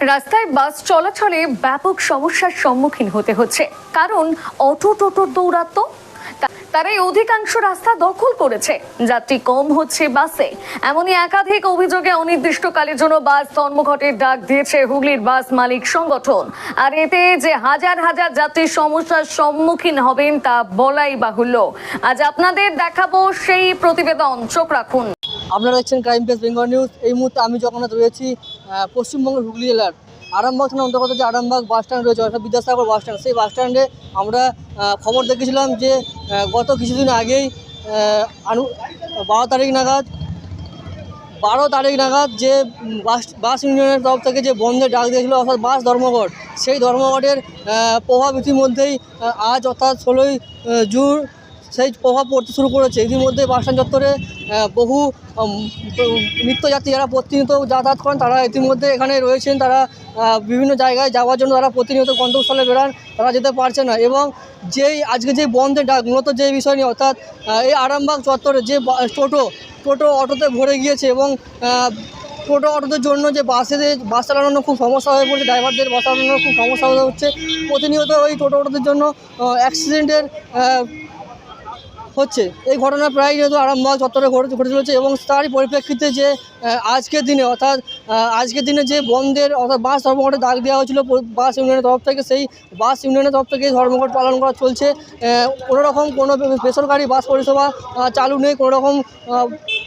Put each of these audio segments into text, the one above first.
রাস্তায় বাস চলাচলে ব্যাপক সমস্যার সম্মুখীন হতে হচ্ছে। কারণ অটো টোটোর দৌরাত্ম, তা- তারাই অধিকাংশ রাস্তা দখল করেছে। যাত্রী কম হচ্ছে বাসে। এমনই একাধিক অভিযোগে অনির্দিষ্টকালের জন্য বাস ধর্মঘটের ডাক দিয়েছে হুগলির বাস মালিক সংগঠন। আর এতে যে হাজার হাজার যাত্রী সমস্যার সম্মুখীন হবেন তা বলাই বাহুল্য। আজ আপনাদের দেখাবো সেই প্রতিবেদন। চোখ রাখুন। আপনারা দেখছেন ক্রাইম পেস বেঙ্গল নিউজ এই মুহূর্তে আমি জগন্নাথ রয়েছি। পশ্চিমবঙ্গের হুগলি জেলার। আরামবাগ থানার অন্তর্গত যে আরামবাগ বাস স্ট্যান্ড রয়েছে, অর্থাৎ বিদ্যাসাগর বাস স্ট্যান্ড সেই বাস স্ট্যান্ডে আমরা খবর দেখেছিলাম যে গত কিছুদিন আগেই আনু, বারো তারিখ নাগাদ, বারো তারিখ নাগাদ যে বাস বাস ইউনিয়নের তরফ থেকে যে বন্ধের ডাক দিয়েছিল, অর্থাৎ বাস ধর্মঘট, সেই ধর্মঘটের প্রভাব ইতিমধ্যেই আজ অর্থাৎ ষোলোই জুন সেই প্রভাব পড়তে শুরু করেছে। ইতিমধ্যে বাসস্ট্যান্ড চত্বরে বহু নিত্যযাত্রী যারা প্রতিনিয়ত যাতায়াত করেন, তারা ইতিমধ্যে এখানে রয়েছেন। তারা বিভিন্ন জায়গায় যাওয়ার জন্য তারা প্রতিনিয়ত গন্তব্যস্থলে বেরান তারা যেতে পারছে না। এবং যেই, আজকে যে বন্ধের ডাক, মূলত যে বিষয় নিয়ে, অর্থাৎ এই আরামবাগ চত্বরে যে টোটো টোটো অটোতে ভরে গিয়েছে এবং টোটো অটোদের জন্য যে বাসে বাস চালানো খুব সমস্যা হয়ে পড়ছে, ড্রাইভারদের বাস চালানোর খুব সমস্যা হয়ে হচ্ছে। প্রতিনিয়ত ওই টোটো অটোদের জন্য অ্যাক্সিডেন্টের হচ্ছে। এই ঘটনা প্রায় যেহেতু আরামবাগ চত্বরে ঘটে ঘটে চলেছে এবং তারই পরিপ্রেক্ষিতে যে আজকের দিনে অর্থাৎ আজকের দিনে যে বন্ধের অর্থাৎ বাস ধর্মঘটে ডাক দেওয়া হয়েছিল বাস ইউনিয়নের তরফ থেকে সেই বাস ইউনিয়নের তরফ থেকে ধর্মঘট পালন করা চলছে। আহ, কোনো বেসরকারি বাস পরিষেবা চালু নেই কোনো রকম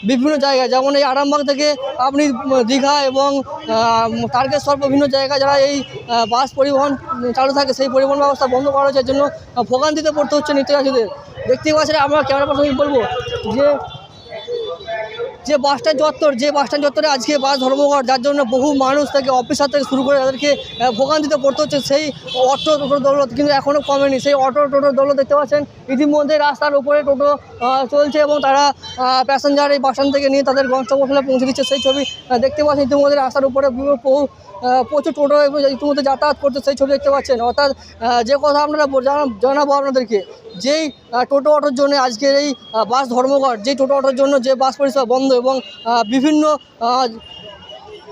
বিভিন্ন জায়গায়। যেমন এই আরামবাগ থেকে আপনি দীঘা এবং তারকেশ্বর বিভিন্ন জায়গায় যারা এই বাস পরিবহন চালু থাকে সেই পরিবহন ব্যবস্থা বন্ধ করা হয়েছে। জন্য ভোগান্তিতে পড়তে হচ্ছে নিত্যযাত্রীদের। দেখতেই পাচ্ছেন আমরা ক্যামেরা পার্সনকে বলব যে যে বাসস্ট্যান্ড চত্বর, যে বাসস্ট্যান্ড চত্বরে আজকে বাস ধর্মঘট যার জন্য বহু মানুষ থেকে অফিসার থেকে শুরু করে তাদেরকে ভোগান্তিতে পড়তে হচ্ছে, সেই অটো টোটোর দৌলত কিন্তু এখনও কমেনি। সেই অটো টোটোর দৌলত দেখতে পাচ্ছেন, ইতিমধ্যে রাস্তার উপরে টোটো চলছে এবং তারা প্যাসেঞ্জার এই বাসস্ট্যান্ড থেকে নিয়ে তাদের গন্তব্যস্থলে পৌঁছে দিচ্ছে। সেই ছবি দেখতে পাচ্ছেন, ইতিমধ্যে রাস্তার উপরে বহু- প্রচুর টোটো ইতিমধ্যে যাতায়াত করছে, সেই ছবি দেখতে পাচ্ছেন। অর্থাৎ যে কথা আপনারা জানাব আপনাদেরকে, যেই টোটো অটোর জন্য আজকের এই বাস ধর্মঘট, যেই টোটো অটোর জন্য যে বাস পরিষেবা বন্ধ এবং বিভিন্ন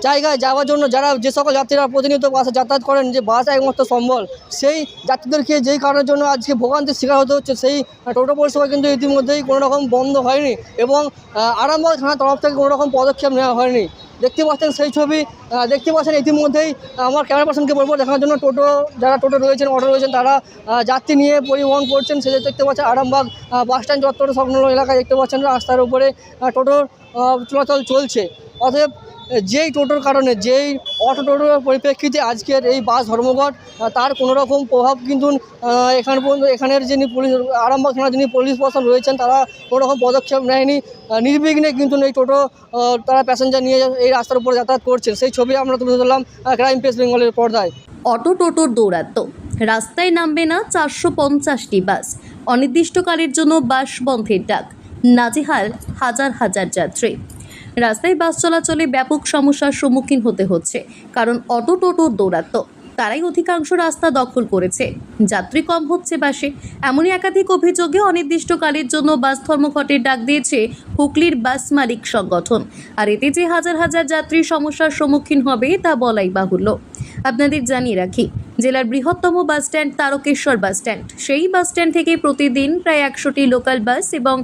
জায়গায় যাওয়ার জন্য যারা যে সকল যাত্রীরা প্রতিনিয়ত বাসে যাতায়াত করেন, যে বাস একমাত্র সম্বল, সেই যাত্রীদেরকে যেই কারণের জন্য আজকে ভোগান্তির শিকার হতে হচ্ছে, সেই টোটো পরিষেবা কিন্তু ইতিমধ্যেই কোনো রকম বন্ধ হয়নি এবং আরামবাগ থানার তরফ থেকে কোনো রকম পদক্ষেপ নেওয়া হয়নি। দেখতে পাচ্ছেন সেই ছবি দেখতে পাচ্ছেন ইতিমধ্যেই আমার ক্যামেরা পার্সনকে বলব, দেখানোর জন্য টোটো, যারা টোটো রয়েছেন, অটো রয়েছেন, তারা যাত্রী নিয়ে পরিবহন করছেন, সে দেখতে পাচ্ছেন আরামবাগ বাস স্ট্যান্ড চত্বর সংলগ্ন এলাকায় দেখতে পাচ্ছেন রাস্তার উপরে টোটোর চলাচল চলছে। অতএব যেই টোটোর কারণে, যেই অটো টোটোর পরিপ্রেক্ষিতে আজকের এই বাস ধর্মঘট তার কোনো রকম প্রভাব কিন্তু এখানে পর্যন্ত, এখানের যিনি পুলিশ, আরামবাগ থানার যিনি পুলিশ প্রশাসন রয়েছেন, তারা কোনো রকম পদক্ষেপ নেয়নি। নির্বিঘ্নে কিন্তু এই টোটো তারা প্যাসেঞ্জার নিয়ে এই রাস্তার উপরে যাতায়াত করছেন সেই ছবি আমরা তুলে ধরলাম ক্রাইম পেস বেঙ্গলের পর্দায়। অটো টোটোর দৌরাত্ম। রাস্তায় নামবে না চারশো পঞ্চাশটি বাস। অনির্দিষ্টকালের জন্য বাস বন্ধের ডাক। নাজেহাল হাজার হাজার যাত্রী। রাস্তায় বাস চলাচলে ব্যাপক সমস্যার সম্মুখীন হতে হচ্ছে, কারণ অটো টোটোর দৌরাত্ম। তারাই অধিকাংশ রাস্তা দখল করেছে। যাত্রী কম হচ্ছে বাসে। এমনই একাধিক অভিযোগে অনির্দিষ্টকালের জন্য বাস ধর্মঘটের ডাক দিয়েছে হুগলির বাস মালিক সংগঠন। আর এতে যে হাজার হাজার যাত্রী সমস্যার সম্মুখীন হবে তা বলাই বাহুল্য। আপনাদের জানিয়ে রাখি জেলার বৃহত্তম bus stand Tarakeswar bus stand সেই বাসস্ট্যান্ড থেকে প্রতিদিন প্রায় একশোটি লোকাল বাস এবং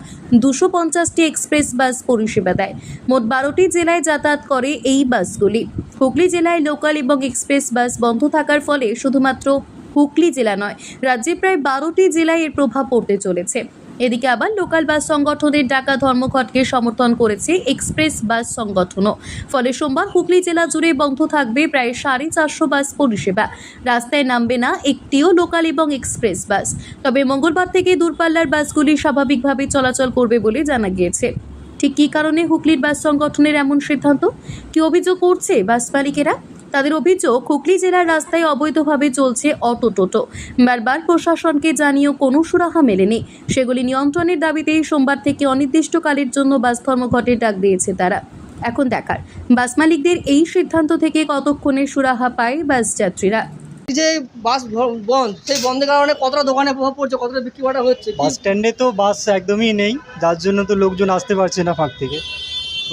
দুশো পঞ্চাশটি এক্সপ্রেস বাস পরিষেবা দেয়। মোট বারোটি জেলায় যাতায়াত করে এই বাসগুলি। হুগলি জেলায় লোকাল এবং এক্সপ্রেস বাস বন্ধ থাকার ফলে শুধুমাত্র হুগলি জেলা নয়, রাজ্যে প্রায় বারোটি জেলায় এর প্রভাব পড়তে চলেছে। এদিকে আবার লোকাল বাস সংগঠনের ডাকা ধর্মঘটকে সমর্থন করেছে এক্সপ্রেস বাস সংগঠনও। ফলে সোমবার হুগলি জেলা জুড়ে বন্ধ থাকবে প্রায় সাড়ে চারশো বাস পরিষেবা। রাস্তায় নামবে না একটিও লোকাল এবং এক্সপ্রেস বাস। তবে মঙ্গলবার থেকে দূরপাল্লার বাসগুলি স্বাভাবিকভাবে চলাচল করবে বলে জানা গিয়েছে। ঠিক কী কারণে হুগলির বাস সংগঠনের এমন সিদ্ধান্ত? কি অভিযোগ করছে বাস মালিকেরা? তাদের অভিযোগ হুগলি জেলার রাস্তায় অবৈধভাবে চলছে অটো টোটো। বারবার প্রশাসনকে জানিয়েও কোনো সুরাহা মেলেনি। সেগুলি নিয়ন্ত্রণের দাবিতেই সোমবার থেকে অনির্দিষ্টকালের জন্য বাস ধর্মঘটের ডাক দিয়েছে তারা। এখন দেখার। বাস মালিকদের এই সিদ্ধান্ত থেকে কতক্ষণে সুরাহা পায় বাস যাত্রীরা? যে বাস বন্ধ সেই বন্ধের কারণে কতটা দোকানে প্রভাব পড়ছে কতটা বিক্রি বাটা হচ্ছে বাস স্ট্যান্ডে তো বাস একদমই নেই যার জন্য তো লোকজন আসতে পারছে না ফাঁক থেকে।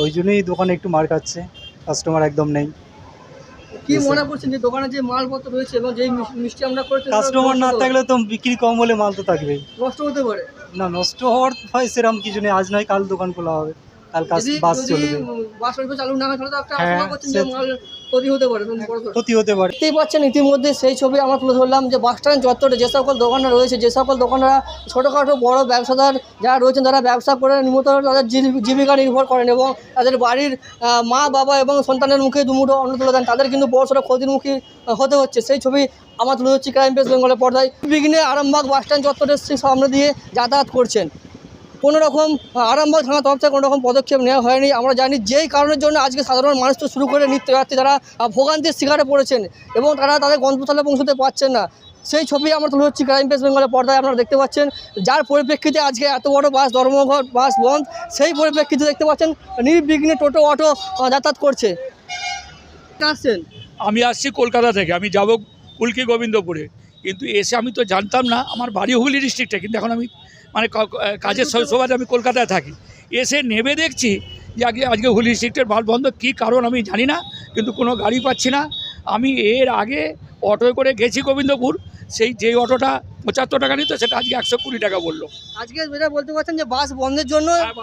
ওই জন্যই দোকানে একটু মার খাচ্ছে কাস্টমার একদম নেই। কি মনে করছেন যে দোকানে যে মালপত্র রয়েছে এবং যেই মিষ্টি আমরা করছি কাস্টমার না থাকলে তো বিক্রি কম হলে মাল তো থাকবেই। নষ্ট হতে পারে। না নষ্ট হওয়ার হয় সেরকম কিছু নেই। আজ নয় কাল দোকান খোলা হবে। কাল কাজ বাস যদি চলবে। বাস চালু না হয় তাহলে তো একটা হ্যাঁ, আশঙ্কা করছেন যে মাল ক্ষতি হতে পারে। ক্ষতি হতে পারে। দেখতেই পাচ্ছেন ইতিমধ্যে সেই ছবি আমরা তুলে ধরলাম যে বাস স্ট্যান্ড চত্বরে যে সকল দোকানরা রয়েছে যে সকল দোকানরা ছোটোখাটো বড় ব্যবসাদার যারা রয়েছেন তারা ব্যবসা করে নিয়মিত তাদের জীবি- জীবিকা নির্ভর করেন এবং তাদের বাড়ির মা বাবা এবং সন্তানের মুখে দুমুঠো অন্ন তুলে দেন। তাদের কিন্তু বড় সড়ো ক্ষতির মুখী হতে হচ্ছে। সেই ছবি আমরা তুলে ধরছি ক্রাইম প্রেস বেঙ্গলের পর্দায়। বিঘ্নে আরামবাগ বাস স্ট্যান্ড চত্বরের সেই সামনে দিয়ে যাতায়াত করছেন। কোনো রকম আরামবাগ থানা তরফ থেকে কোনো রকম পদক্ষেপ নেওয়া হয়নি। আমরা জানি যেই কারণের জন্য আজকে সাধারণ মানুষ তো শুরু করে নিত্যযাত্রী তারা আহ, ভোগান্তির শিকারে পড়েছেন এবং তারা তাদের গন্তব্যস্থলে পৌঁছতে পারছেন না। সেই ছবি আমরা তুলে হচ্ছি ক্রাইম প্রেস বেঙ্গলের পর্দায় আপনারা দেখতে পাচ্ছেন। যার পরিপ্রেক্ষিতে আজকে এত বড় বাস ধর্মঘট বাস বন্ধ সেই পরিপ্রেক্ষিতে দেখতে পাচ্ছেন নির্বিঘ্নে টোটো অটো যাতায়াত করছে। আসছেন? আমি আসছি কলকাতা থেকে। আমি যাব কুলকি গোবিন্দপুরে। কিন্তু এসে আমি তো জানতাম না, আমার বাড়ি হুগলি ডিস্ট্রিক্টে কিন্তু এখন আমি মানে কাজের সবাই আমি কলকাতায় থাকি। এসে নেবে দেখছি যে আগে, আজকে হুগলি ডিস্ট্রিক্টের ভালো বন্ধ, কী কারণ আমি জানি না, কিন্তু কোনো গাড়ি পাচ্ছি না। আমি এর আগে অটোয় করে গেছি গোবিন্দপুর, সেই যে অটোটা পঁচাত্তর টাকা নিত সেটা আজকে একশো কুড়ি টাকা বলল। আজকে যেটা বলতে পারছেন যে বাস বন্ধের জন্য হ্যাঁ,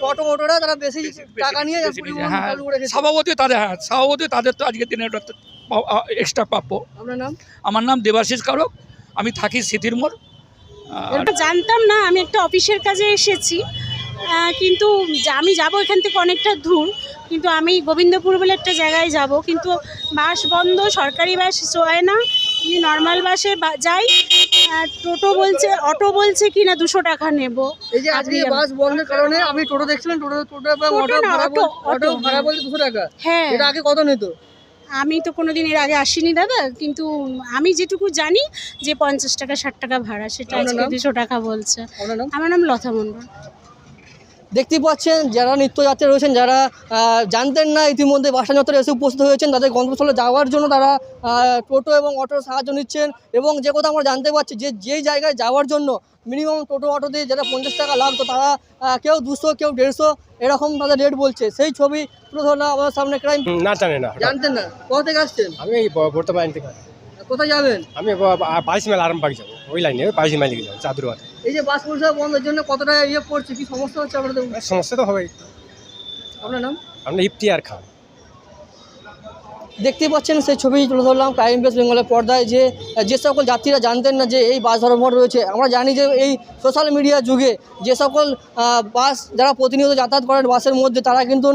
অটো। অটোরা তারা বেশি টাকা নিয়ে হ্যাঁ। স্বভাবতই তাদের হ্যাঁ স্বভাবতই তাদের তো আজকে দিনে এক্সট্রা প্রাপ্য। আপনার নাম? আমার নাম দেবাশিস কারক। আমি থাকি স্মৃতির মোড়। জানতাম না আমি একটা অফিসের কাজে এসেছি। কিন্তু যা- আমি যাব এখান থেকে অনেকটা দূর। কিন্তু আমি গোবিন্দপুর বলে একটা জায়গায় যাব। কিন্তু বাস বন্ধ সরকারি বাস চলে না। আমি নর্মাল বাসে যাই আর টোটো বলছে অটো বলছে কি না দুশো টাকা নেব। এই যে আজকে বাস বন্ধের কারণে আপনি টোটো দেখছিলেন টোটো টোটো এবং অটো ভাড়া অটো। ভাড়া বলতে দুশো টাকা। হ্যাঁ। এটা আগে কত নিত? আমি তো কোনো দিন এর আগে আসিনি দাদা কিন্তু আমি যেটুকু জানি যে পঞ্চাশ টাকা ষাট টাকা ভাড়া সেটা আজকে দুশো টাকা বলছে। আমার নাম লতা মণ্ডল। দেখতেই পাচ্ছেন যারা নিত্যযাত্রী রয়েছেন যারা জানতেন না ইতিমধ্যে বাসা যত্রে এসে উপস্থিত হয়েছেন তাদের গন্তব্যস্থলে যাওয়ার জন্য তারা টোটো এবং অটোর সাহায্য নিচ্ছেন এবং যে কথা আমরা জানতে পারছি যে যেই জায়গায় যাওয়ার জন্য মিনিমাম টোটো অটো দিয়ে যেটা পঞ্চাশ টাকা লাগতো তারা কেউ দুশো কেউ দেড়শো এরকম তাদের রেট বলছে। সেই ছবি তুলে ধরলাম আমাদের সামনে ক্রাইম না জানে না। জানতেন না। কোথা থেকে আসছেন? আমি বর্তমান থেকে। কোথায় যাবেন? আমি বাইশ মেলা আরামবাগ যাব। ওই লাইনে ওই বাইশ মালিক যাব চাদুরবাদ এই যে বাস পরিষেবা বন্ধের জন্য কতটা ইয়ে পড়ছে? কি সমস্যা হচ্ছে আপনাদের? সমস্যা তো হবেই। আপনার নাম? আমরা ইফতিয়ার খান। দেখতে পাচ্ছেন, সেই ছবি তুলে ধরলাম ক্রাইম বেস বেঙ্গলের পর্দায় যে যে সকল যাত্রীরা জানতেন না যে এই বাস ধর্মঘট রয়েছে, আমরা জানি যে এই সোশ্যাল মিডিয়া যুগে যে সকল বাস যারা প্রতিনিয়ত যাতায়াত করেন বাসের মধ্যে, তারা কিন্তু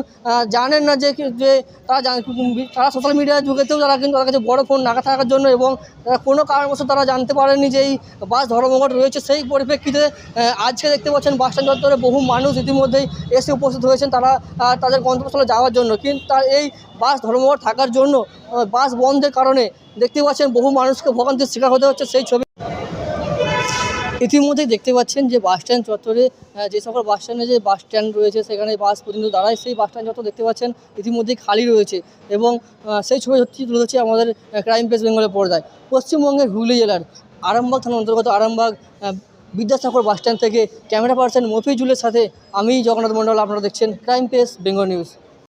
জানেন না যে তারা তারা সোশ্যাল মিডিয়া যুগেতেও তারা কিন্তু তাদের কাছে বড় ফোন না থাকার জন্য এবং কোনো কারণবশত তারা জানতে পারেননি যে এই বাস ধর্মঘট রয়েছে। সেই পরিপ্রেক্ষিতে আজকে দেখতে পাচ্ছেন বাস স্ট্যান্ড চত্বরে বহু মানুষ ইতিমধ্যেই এসে উপস্থিত হয়েছেন তারা তাদের গন্তব্যস্থলে যাওয়ার জন্য। কিন্তু তার এই বাস ধর্মঘট থাকার জন্য আহ, বাস বন্ধের কারণে দেখতে পাচ্ছেন বহু মানুষকে ভোগান্তির শিকার হতে হচ্ছে সেই ছবি। ইতিমধ্যেই দেখতে পাচ্ছেন যে বাস স্ট্যান্ড চত্বরে যে সকল বাস স্ট্যান্ডে যে বাস স্ট্যান্ড রয়েছে সেখানে বাস প্রতিনিয়ত দাঁড়ায় সেই বাস স্ট্যান্ড চত্বর দেখতে পাচ্ছেন ইতিমধ্যেই খালি রয়েছে এবং সেই ছবি হচ্ছে তুলে ধরছে আমাদের ক্রাইম প্রেস বেঙ্গলের পর্দায়। পশ্চিমবঙ্গের হুগলি জেলার আরামবাগ থানার অন্তর্গত আরামবাগ বিদ্যাসাগর বাস স্ট্যান্ড থেকে ক্যামেরা পার্সন মফিজুলের সাথে আমি জগন্নাথ মণ্ডল আপনারা দেখছেন ক্রাইম প্রেস বেঙ্গল নিউজ।